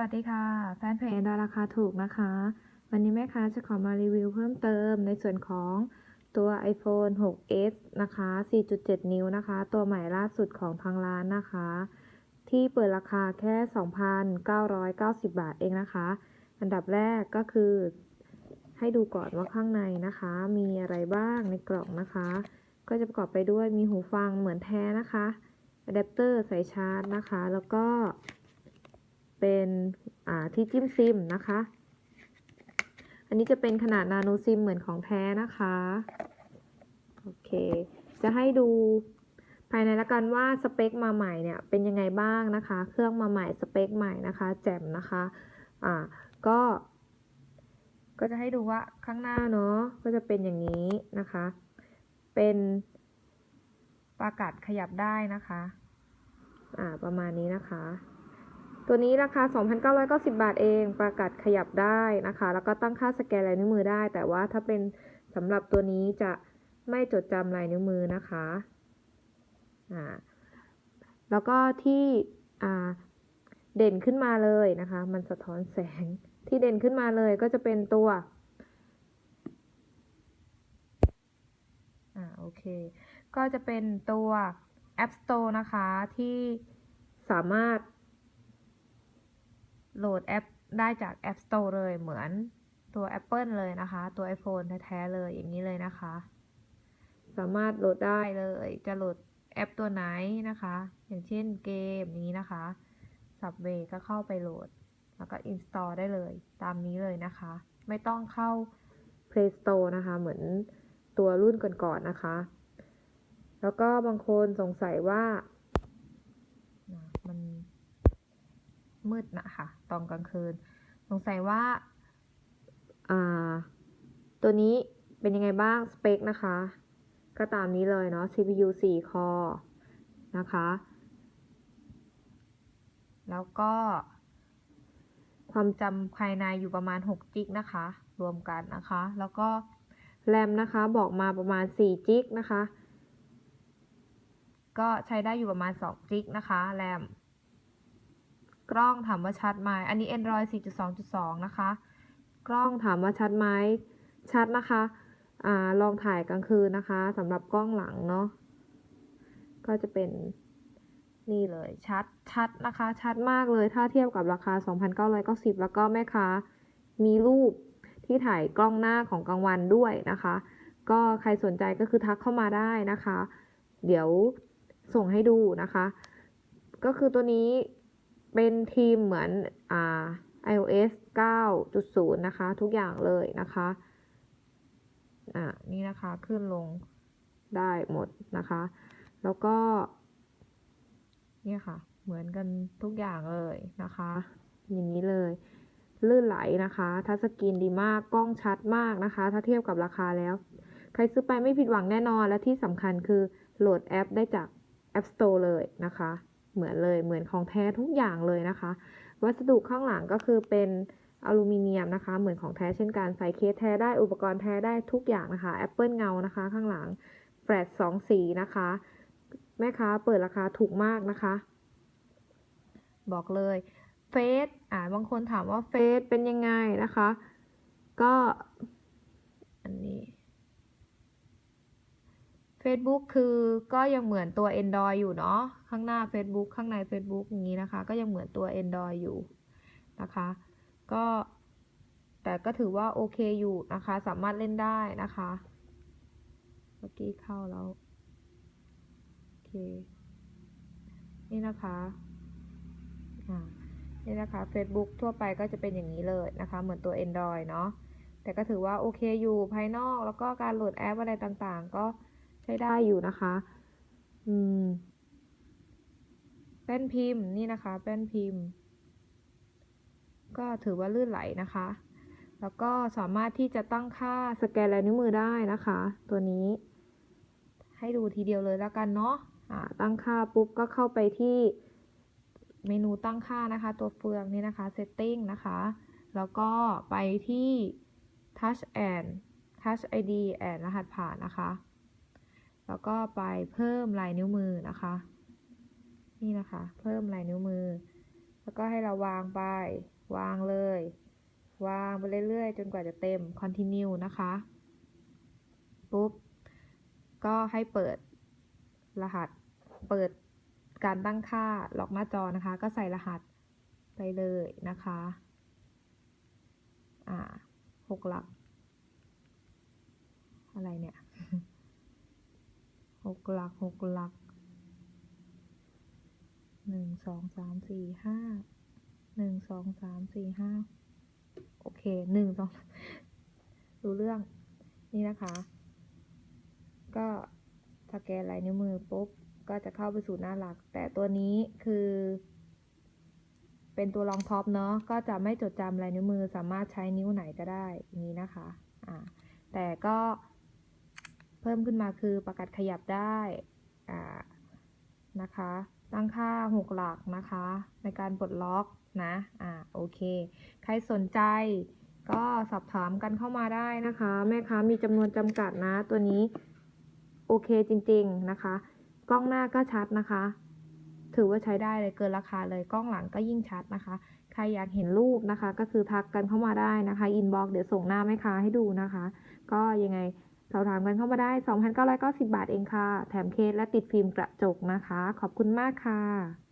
วัสดีค่ะ แฟนเพจดาราคาถูกนะคะ วันนี้แม่ค้าจะขอมารีวิวเพิ่มเติมในส่วนของตัว iPhone 6s นะคะ 4.7 นิ้วนะคะ ตัวใหม่ล่าสุดของทางร้านนะคะ ที่เปิดราคาแค่ 2,990 บาทเองนะคะ อันดับแรกก็คือ ให้ดูก่อนว่าข้างในนะคะ มีอะไรบ้างในกล่องนะคะ ก็จะประกอบไปด้วยมีหูฟังเหมือนแท้นะคะอะแดปเตอร์ใส่ชาร์จนะคะ แล้วก็ เป็นที่จิ้มซิมนะคะ อันนี้จะเป็นขนาดนาโนซิมเหมือนของแท้นะคะ โอเค จะให้ดูภายในละกันว่าสเปคมาใหม่เนี่ยเป็นยังไงบ้างนะคะ เครื่องมาใหม่สเปคใหม่นะคะ แจ่มนะคะ อ่า ก็ ก็จะให้ดูว่าข้างหน้าเนาะ ก็จะเป็นอย่างนี้นะคะ เป็นปากัดขยับได้นะคะ อ่า ประมาณนี้นะคะ ตัวนี้ราคา 2,990 บาทเอง ประกาศขยับได้นะคะ แล้วก็ตั้งค่าสแกนลายนิ้วมือได้ แต่ว่าถ้าเป็นสำหรับตัวนี้จะไม่จดจำลายนิ้วมือนะคะอ่าแล้วก็ที่อ่าเด่นขึ้นมาเลยนะคะ มันสะท้อนแสงที่เด่นขึ้นมาเลยก็จะเป็นตัวอ่าโอเค ก็จะเป็นตัว App Store นะคะที่สามารถ โหลดแอปได้จาก App Store เลยเหมือนตัว Apple เลยนะคะ ตัว iPhone แท้ๆเลยอย่างนี้เลยนะคะ สามารถโหลดได้เลยจะโหลดแอปตัวไหนนะคะ อย่างเช่นเกมนี้นะคะ Subway ก็เข้าไปโหลด แล้วก็ install ได้เลยตามนี้เลยนะคะ ไม่ต้องเข้า Play Store นะคะ เหมือนตัวรุ่นก่อนๆนนะคะ แล้วก็บางคนสงสัยว่านะมัน มืดนะคะตอนกลางคืน สงสัยว่าอ่าตัวนี้เป็นยังไงบ้างสเปคนะคะ ก็ตามนี้เลยเนาะ CPU 4 core นะคะ แล้วก็ ความจำภายในอยู่ประมาณ6จิกนะคะ รวมกันนะคะ แล้วก็แรมนะคะบอกมาประมาณ4จิกนะคะ ก็ใช้ได้อยู่ประมาณ2จิกนะคะแรม กล้องถามว่าชัดไหมอันนี้ Android 4.2.2 นะคะ กล้องถามว่าชัดไหมชัดนะคะอ่าลองถ่ายกลางคืนนะคะสำหรับกล้องหลังเนาะก็จะเป็นนี่เลยชัดชัดนะคะ ชัดมากเลยถ้าเทียบกับราคา 2,990 แล้วก็แม่ค้ามีรูปที่ถ่ายกล้องหน้าของกลางวันด้วยนะคะ ก็ใครสนใจก็คือทักเข้ามาได้นะคะ เดี๋ยวส่งให้ดูนะคะ ก็คือตัวนี้ เป็นทีมเหมือนอ่า iOS 9.0 นะคะ ทุกอย่างเลยนะคะอ่านี่นะคะขึ้นลงได้หมดนะคะ แล้วก็ เนี่ยค่ะ เหมือนกันทุกอย่างเลยนะคะ อย่างนี้เลยลื่นไหลนะคะ ทัชสกรีนดีมาก กล้องชัดมากนะคะ ถ้าเทียบกับราคาแล้ว ใครซื้อไปไม่ผิดหวังแน่นอน และที่สำคัญคือโหลดแอปได้จาก App Store เลยนะคะ เหมือนเลยเหมือนของแท้ทุกอย่างเลยนะคะ วัสดุข้างหลังก็คือเป็นอลูมิเนียมนะคะ เหมือนของแท้เช่นกันใส่เคสแท้ได้อุปกรณ์แท้ได้ทุกอย่างนะคะ Apple เงานะคะ ข้างหลังแฟลชสองสีนะคะ แม่ค้าเปิดราคาถูกมากนะคะ บอกเลยเฟซอ่าบางคนถามว่าเฟซเป็นยังไงนะคะ ก็ อันนี้ Facebook คือก็ยังเหมือนตัว Android อยู่เนาะข้างหน้า Facebook ข้างใน Facebook อย่างนี้นะคะ ก็ยังเหมือนตัว Android อยู่นะคะ ก็แต่ก็ถือว่าโอเคอยู่นะคะ สามารถเล่นได้นะคะ เมื่อกี้เข้าแล้ว โอเค นี่นะคะอ่านี่นะคะ Facebook ทั่วไปก็จะเป็นอย่างนี้เลยนะคะ เหมือนตัว Android เนาะแต่ก็ถือว่าโอเคอยู่ภายนอก แล้วก็การโหลดแอปอะไรต่างๆ ก็ ช้ได้อยู่นะคะ อืม แป้นพิมพ์นี่นะคะ แป้นพิมพ์ ก็ถือว่าลื่นไหลนะคะ แล้วก็สามารถที่จะตั้งค่าสแกนลายนิ้วมือได้นะคะ ตัวนี้ ให้ดูทีเดียวเลยแล้วกันเนาะอ่าตั้งค่าปุ๊บก็เข้าไปที่เมนูตั้งค่านะคะ ตัวเฟืองนี่นะคะ setting นะคะ แล้วก็ไปที่ touch and touch id and รหัสผ่านนะคะ แล้วก็ไปเพิ่มลายนิ้วมือนะคะ นี่นะคะ เพิ่มลายนิ้วมือ แล้วก็ให้เราวางไป วางเลย วางไปเรื่อยๆ จนกว่าจะเต็ม continue นะคะ ปุ๊บ ก็ให้เปิดรหัส เปิดการตั้งค่าล็อกหน้าจอนะคะ ก็ใส่รหัสไปเลยนะคะ อ่าหกหลัก อะไรเนี่ย หกหลักหกหลักหนึ่งสองสามสี่ห้าหนึ่งสองสามสี่ห้าโอเคหนึ่งสองรู้เรื่องนี่นะคะ ก็สแกนลายนิ้วมือปุ๊บ ก็จะเข้าไปสู่หน้าหลัก แต่ตัวนี้คือ เป็นตัวรองท็อปเนาะก็จะไม่จดจำลายนิ้วมือสามารถใช้นิ้วไหนก็ได้นี้นะคะอ่าแต่ก็ เพิ่มขึ้นมาคือประกาศขยับได้นะคะ ตั้งค่าหกหลักนะคะ ในการปลดล็อกนะอ่าโอเค ใครสนใจก็สอบถามกันเข้ามาได้นะคะ แม่ค้ามีจำนวนจำกัดนะ ตัวนี้โอเคจริงๆนะคะ กล้องหน้าก็ชัดนะคะ ถือว่าใช้ได้เลยเกินราคาเลยกล้องหลังก็ยิ่งชัดนะคะ ใครอยากเห็นรูปนะคะ ก็คือทักกันเข้ามาได้นะคะอินบ็อกเดี๋ยวส่งหน้าแม่ค้าให้ดูนะคะ ก็ยังไง สอบถามกันเข้ามาได้ 2,990 บาทเองค่ะ แถมเคสและติดฟิล์มกระจกนะคะ ขอบคุณมากค่ะ